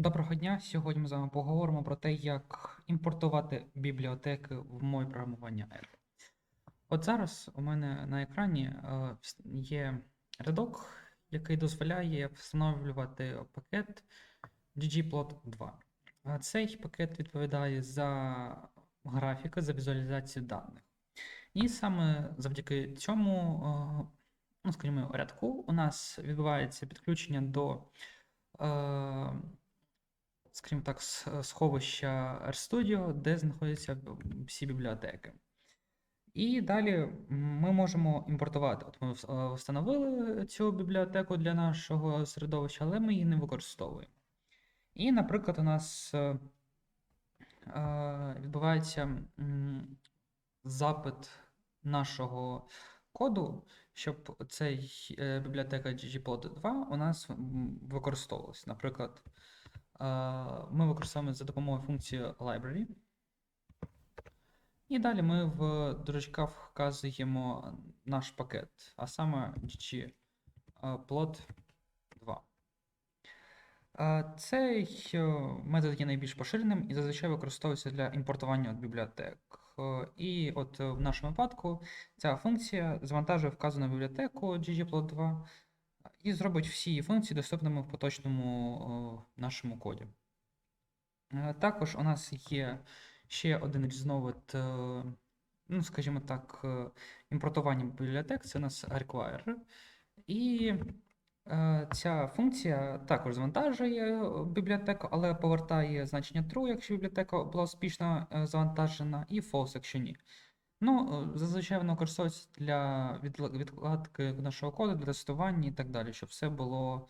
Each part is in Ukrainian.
Доброго дня! Сьогодні ми з вами поговоримо про те, як імпортувати бібліотеки в моє програмування R. От зараз у мене на екрані е, є рядок, який дозволяє встановлювати пакет ggplot 2. Цей пакет відповідає за графіки, за візуалізацію даних. І саме завдяки цьому, е, ну, скажімо, рядку у нас відбувається підключення до скажімо так, сховища RStudio, де знаходяться всі бібліотеки. І далі ми можемо імпортувати. От ми е, встановили цю бібліотеку для нашого середовища, але ми її не використовуємо. І, наприклад, у нас е, е, відбувається запит нашого коду, щоб цей бібліотека ggplot 2 у нас використовувалась. Наприклад, ми використовуємо за допомогою функції library. І далі ми в дужечках вказуємо наш пакет, а саме ggplot 2. Е, Цей е, метод є найбільш поширеним і зазвичай використовується для імпортування от бібліотек. Е, І от е, в нашому випадку ця функція завантажує вказану бібліотеку ggplot 2 і зробить всі її функції доступними в поточному е, нашому коді. Е, Також у нас є ще один різновид, е, ну, скажімо так, імпортування бібліотек, це у нас require. І ця функція також завантажує бібліотеку, але повертає значення true, якщо бібліотека була успішно завантажена, і false, якщо ні. Ну, е, зазвичай воно користується для відкладки нашого коду, для тестування і так далі, щоб все було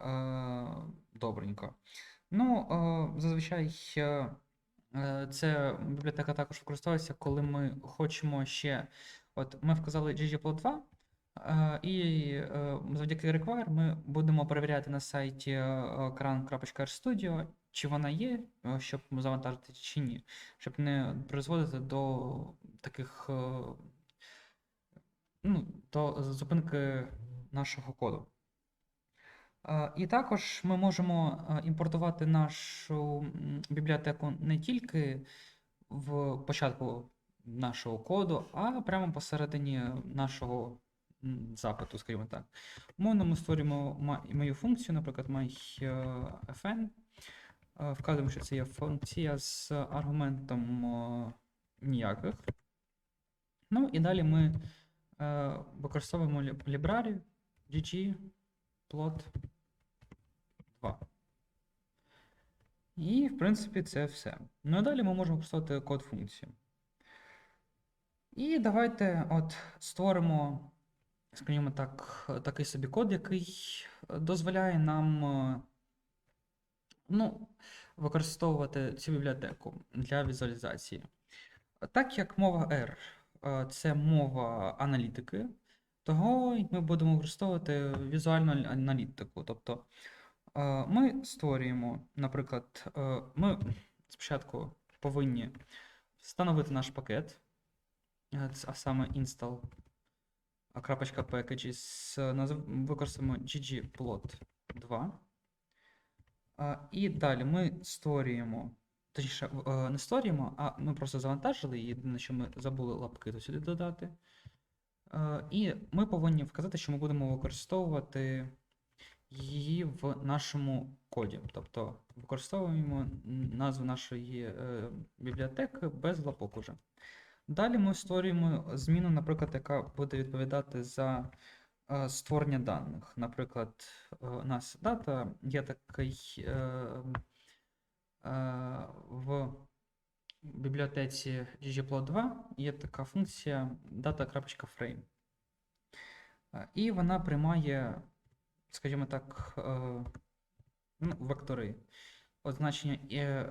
е, добренько. Ну, е, зазвичай е, це бібліотека також використовується, коли ми хочемо ще. От ми вказали ggplot 2, е, і е, завдяки require ми будемо перевіряти на сайті е, cran.rstudio, чи вона є, е, щоб завантажити чи ні, щоб не призводити до таких е, ну, до зупинки нашого коду. Е, І також ми можемо е, імпортувати нашу бібліотеку не тільки в початку нашого коду, а прямо посередині нашого запиту, скажімо так. Умовно, ми створюємо мою функцію, наприклад, myFN. Е, Вказуємо, що це є функція з аргументом е, ніяких. Ну і далі ми е, використовуємо ліб- лібрарі ggplot 2. І, в принципі, це все. Ну і далі ми можемо використовувати код функцію. І давайте от створимо, скажімо так, такий собі код, який дозволяє нам е, ну, використовувати цю бібліотеку для візуалізації. Так як мова R е, це мова аналітики, того ми будемо використовувати візуальну аналітику. Тобто е, ми створюємо, наприклад, ми спочатку повинні встановити наш пакет, а саме install крапочка packages, використаємо ggplot 2. І далі ми створюємо, точніше, е, не створюємо, а ми просто завантажили, єдине, що ми забули лапки до сюди додати. Е, І ми повинні вказати, що ми будемо використовувати її в нашому коді. Тобто використовуємо назву нашої е, бібліотеки без лапок уже. Далі ми створюємо зміну, наприклад, яка буде відповідати за е, створення даних. Наприклад, е, у нас дата є такий е, в бібліотеці ggplot 2 є така функція data.frame. І вона приймає, скажімо так, ну, вектори. От значення,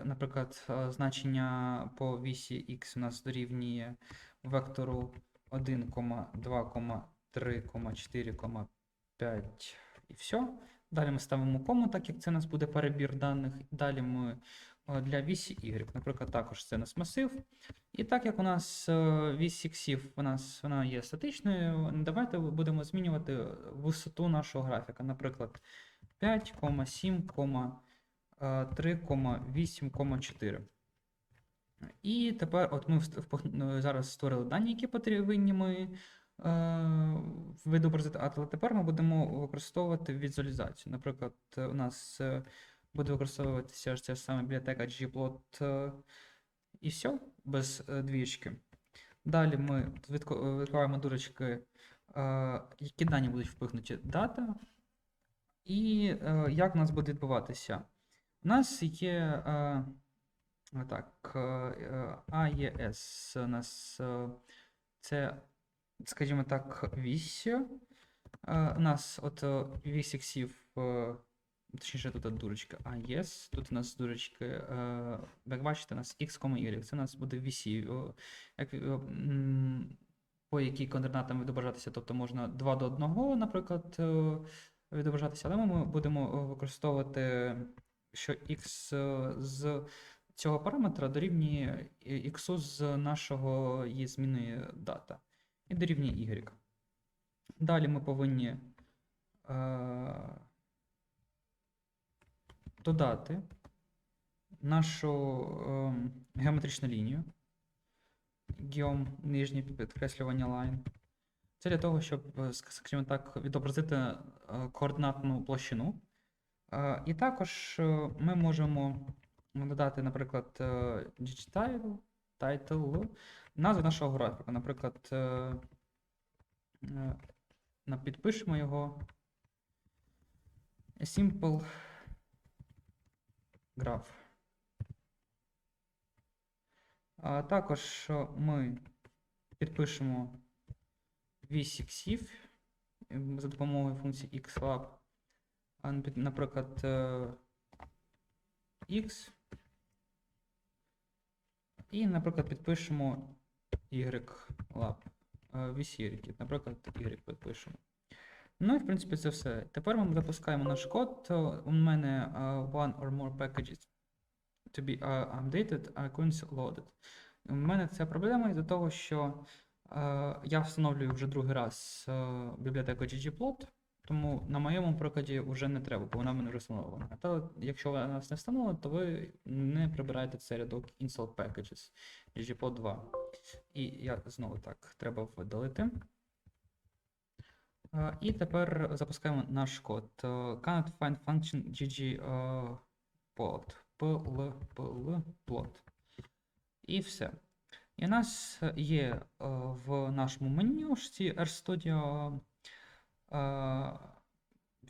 наприклад, е, значення по вісі x у нас дорівнює вектору 1,2,3,4,5 і все. Далі ми ставимо кому, так як це у нас буде перебір даних. Далі ми е, для вісі y, наприклад, також це у нас масив. І так як у нас е, вісь нас вона є статичною, давайте будемо змінювати висоту нашого графіка. Наприклад, 5,7, е, 3,8,4. І тепер, от ми е, зараз створили дані, які потрібні ми е, відобразити, але тепер ми будемо використовувати візуалізацію. Наприклад, е, у нас е, буде використовуватися ця ж сама бібліотека gplot е, і все, без е, двічки. Далі ми відкриваємо дурочки, е, які дані будуть впихнуті дата, і е, як у нас буде відбуватися. У нас є е, так, е, е, AES у нас це, скажімо так, вісь. У нас от вісь іксів, точніше тут дурочка AES, тут у нас дурочки, як бачите, у нас X, Y, це у нас буде вісі, по якій координатам відображатися, тобто можна 2 до 1, наприклад, відображатися, але ми будемо використовувати, що x е, з цього параметра дорівнює x з нашого її зміни дата і дорівнює y. Далі ми повинні е, додати нашу е, геометричну лінію, геом нижнє підкреслювання line. Це для того, щоб, е, скажімо так, відобразити е, координатну площину. Е, І також е, ми можемо додати, наприклад, е, digititle, title, назву нашого графіка. Наприклад, на- підпишемо його simple graph. Також ми підпишемо вісь іксів за допомогою функції xlab. Наприклад, x. І, наприклад, підпишемо y-lab. е, наприклад, y підпишемо. Ну і в принципі це все. Тепер ми запускаємо наш код. У мене е, one or more packages to be updated are currently loaded. У мене ця проблема із-за того, що я встановлюю вже другий раз бібліотеку ggplot, тому на моєму прикладі вже не треба, бо вона мене вже встановлена. Та якщо вона нас не встановлена, то ви не прибираєте цей рядок install packages ggplot 2. І я знову так треба видалити. І тепер запускаємо наш код. Е, Cannot find function gg е, plot. pl, pl, plot. І все. І у нас є е, в нашому менюшці RStudio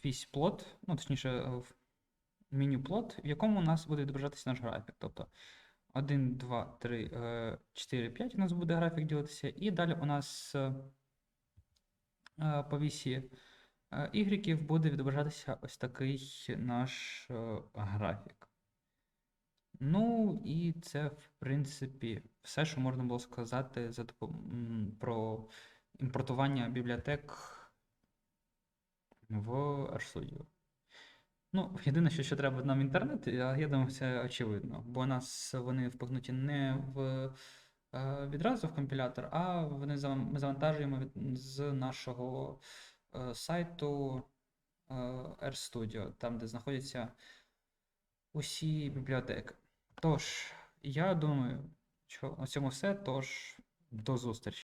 вісь плот, ну, точніше, е, в меню плот, в якому у нас буде відображатися наш графік. Тобто 1, 2, 3, е, 4, 5 у нас буде графік ділитися, і далі у нас е, е, по вісі е, буде відображатися ось такий наш е, графік. Ну, і це, в принципі, все, що можна було сказати за про імпортування бібліотек в RStudio. Ну, єдине, що ще треба нам інтернет, я, думаю, це очевидно, бо нас вони впихнуті не в, е, відразу в компілятор, а вони ми завантажуємо з нашого е, сайту е, RStudio, там, де знаходяться усі бібліотеки. Тож, я думаю, що на цьому все. Тож, до зустрічі.